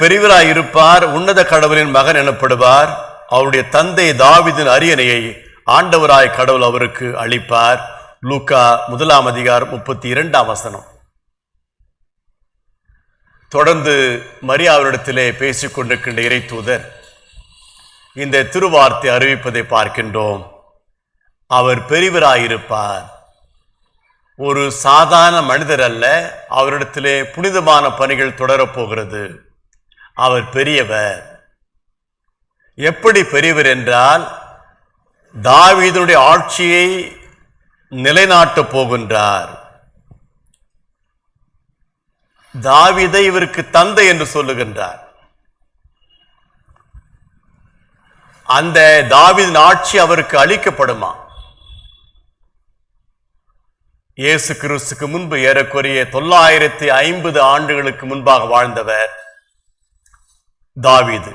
பெரியவராய் இருப்பார் உன்னத கடவுளின் மகன் எனப்படுவார். அவருடைய தந்தை தாவிதின் அரியணையை ஆண்டவராய் கடவுள் அவருக்கு அளிப்பார். லூக்கா முதலாம் அதிகாரம் முப்பத்தி இரண்டாம் வசனம். தொடர்ந்து மரியாவரிடத்திலே பேசிக் கொண்டிருக்கின்ற இறை தூதர் இந்த திருவார்த்தை அறிவிப்பதை பார்க்கின்றோம். அவர் பெரியவராயிருப்பார் ஒரு சாதாரண மனிதர் அல்ல அவரிடத்திலே புனிதமான பணிகள் தொடரப்போகிறது அவர் பெரியவர். எப்படி பெரியவர் என்றால் தாவீதனுடைய ஆட்சியை நிலைநாட்டப் போகின்றார். தாவிதை இவருக்கு தந்தை என்று சொல்லுகின்றார். அந்த தாவிதின் ஆட்சி அவருக்கு அளிக்கப்படுமா? இயேசு கிறிஸ்துக்கு முன்பு ஏறக்குறைய தொள்ளாயிரத்தி ஐம்பது ஆண்டுகளுக்கு முன்பாக வாழ்ந்தவர். தாவீது.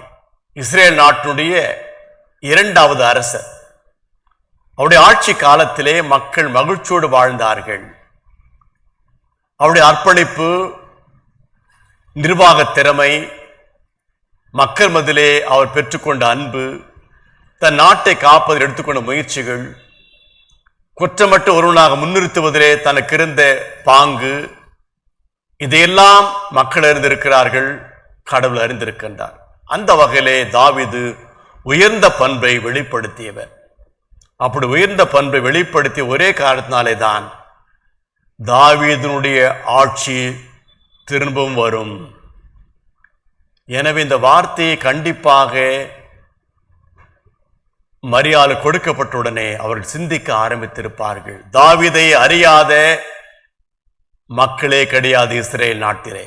இஸ்ரேல் நாட்டினுடைய இரண்டாவது அரசர். அவருடைய ஆட்சி காலத்திலே மக்கள் மகிழ்ச்சியோடு வாழ்ந்தார்கள். அவருடைய அர்ப்பணிப்பு நிர்வாக திறமை மக்கள் மதிலே அவர் பெற்றுக்கொண்ட அன்பு தன் நாட்டை காப்பதில் எடுத்துக்கொண்ட முயற்சிகள் குற்றமற்ற ஒருவனாக முன்னிறுத்துவதிலே தனக்கு இருந்த பாங்கு இதையெல்லாம் மக்கள் அறிந்திருக்கிறார்கள். கடவுள் அறிந்திருக்கின்றார். அந்த வகையிலே தாவிது உயர்ந்த பண்பை வெளிப்படுத்தியவர். அப்படி உயர்ந்த பண்பை வெளிப்படுத்திய ஒரே காரணத்தினாலே தான் தாவீதனுடைய ஆட்சி திரும்பவும் வரும். எனவே இந்த வார்த்தையை கண்டிப்பாக மரியாதை கொடுக்கப்பட்டவுடனே அவர்கள் சிந்திக்க ஆரம்பித்திருப்பார்கள். தாவிதை அறியாத மக்களே கிடையாது இஸ்ரேல் நாட்டிலே.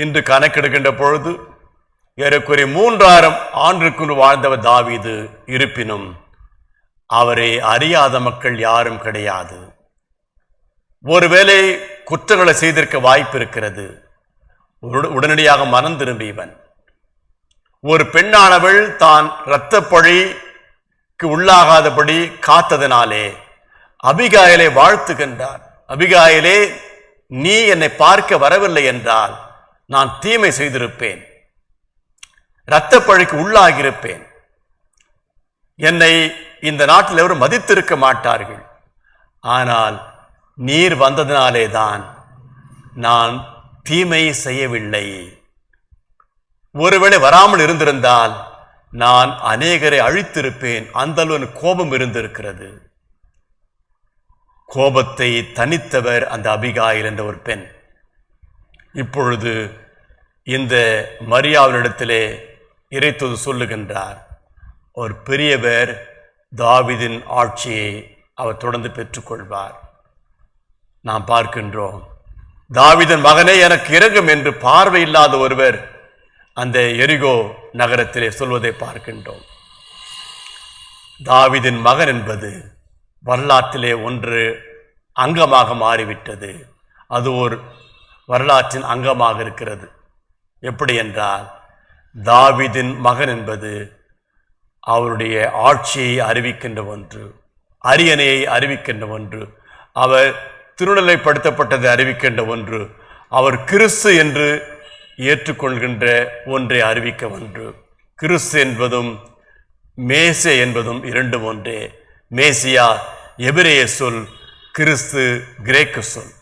இன்று கணக்கெடுக்கின்ற பொழுது ஏறக்குறைய மூன்றாயிரம் ஆண்டுக்கு வாழ்ந்தவர் தாவிது இருப்பினும் அவரை அறியாத மக்கள் யாரும் கிடையாது. ஒருவேளை குற்றங்களை செய்திருக்க வாய்ப்பு இருக்கிறது. உடனடியாக மனம் திரும்பியவன் ஒரு பெண்ணானவள் தான் இரத்தப்பழிக்கு உள்ளாகாதபடி காத்ததினாலே அபிகாயிலை வாழ்த்துகின்றார் அபிகாயிலே நீ என்னை பார்க்க வரவில்லை என்றால் நான் தீமை செய்திருப்பேன். இரத்தப்பழிக்கு உள்ளாகியிருப்பேன். என்னை இந்த நாட்டில் எவரும் மதித்திருக்க மாட்டார்கள். ஆனால் நீர் வந்ததினாலே தான் நான் தீமை செய்யவில்லை. ஒருவேளை வராமல் இருந்திருந்தால் நான் அநேகரை அழித்திருப்பேன். அந்த அளவு கோபம் இருந்திருக்கிறது. கோபத்தை தனித்தவர் அந்த அபிகாயில் என்ற ஒரு பெண். இப்பொழுது இந்த மரியாவினிடத்திலே இறைத்தது சொல்லுகின்றார். ஒரு பெரியவர் தாவிதின் ஆட்சியை அவர் தொடர்ந்து பெற்றுக்கொள்வார். நாம் பார்க்கின்றோம் தாவிதன் மகனே எனக்கு இறங்கும் என்று பார்வை இல்லாத ஒருவர் அந்த எரிகோ நகரத்திலே சொல்வதை பார்க்கின்றோம். தாவிதின் மகன் என்பது வரலாற்றிலே ஒன்று அங்கமாக மாறிவிட்டது. அது ஒரு வரலாற்றின் அங்கமாக இருக்கிறது. எப்படி என்றால் தாவிதின் மகன் என்பது அவருடைய ஆட்சியை அறிவிக்கின்ற ஒன்று அரியணையை அறிவிக்கின்ற ஒன்று அவர் திருநிலைப்படுத்தப்பட்டதை அறிவிக்கின்ற ஒன்று அவர் கிறிஸ்து என்று ஏற்றுக்கொள்கின்ற ஒன்றை அறிவிக்க ஒன்று. கிறிஸ்து என்பதும் மேசே என்பதும் இரண்டும் ஒன்றே. மேசியா எபிரேய சொல் கிறிஸ்து கிரேக்க சொல்.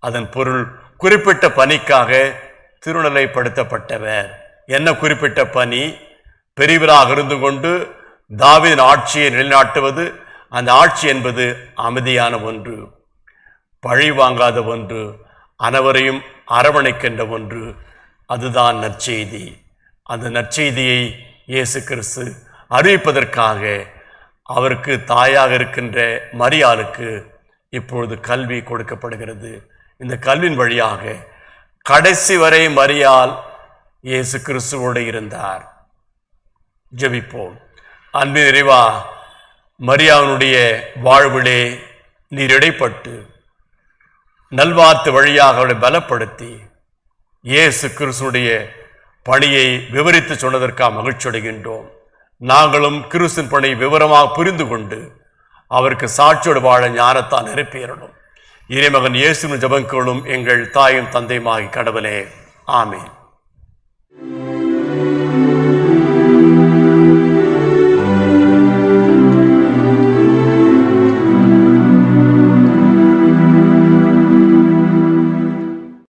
அதன் பொருள் குறிப்பிட்ட பணிக்காக திருநிலைப்படுத்தப்பட்டவர். என்ன குறிப்பிட்ட பணி? பெரியவராக இருந்து கொண்டு தாவீதின் ஆட்சியை நிலைநாட்டுவது. அந்த ஆட்சி என்பது அமைதியான ஒன்று பழி வாங்காத ஒன்று அனைவரையும் அரவணைக்கின்ற ஒன்று. அதுதான் நற்செய்தி. அந்த நற்செய்தியை இயேசு கிறிஸ்து அறிவிப்பதற்காக அவருக்கு தாயாக இருக்கின்ற மரியாளுக்கு இப்பொழுது கல்வி கொடுக்கப்படுகிறது. இந்த கல்வியின் வழியாக கடைசி வரை மறியால் இயேசு கிறிஸ்துவோடு இருந்தார். ஜபிப்போம். அன்பு நிறைவா மரியாவனுடைய வாழ்விலே நீர் இடைப்பட்டு நல்வார்த்து வழியாக அவளை பலப்படுத்தி இயேசு கிறிஸ்துடைய பணியை விவரித்து சொன்னதற்காக மகிழ்ச்சி அடைகின்றோம். நாங்களும் கிறிஸ்தின் பணியை விவரமாக புரிந்து கொண்டு அவருக்கு சாட்சியோடு வாழ ஞானத்தால் நிரப்பியறணும் இறைமகன் இயேசுவின் ஜபங்களும் எங்கள் தாயும் தந்தையுமாகி கடவுளே. ஆமேன்.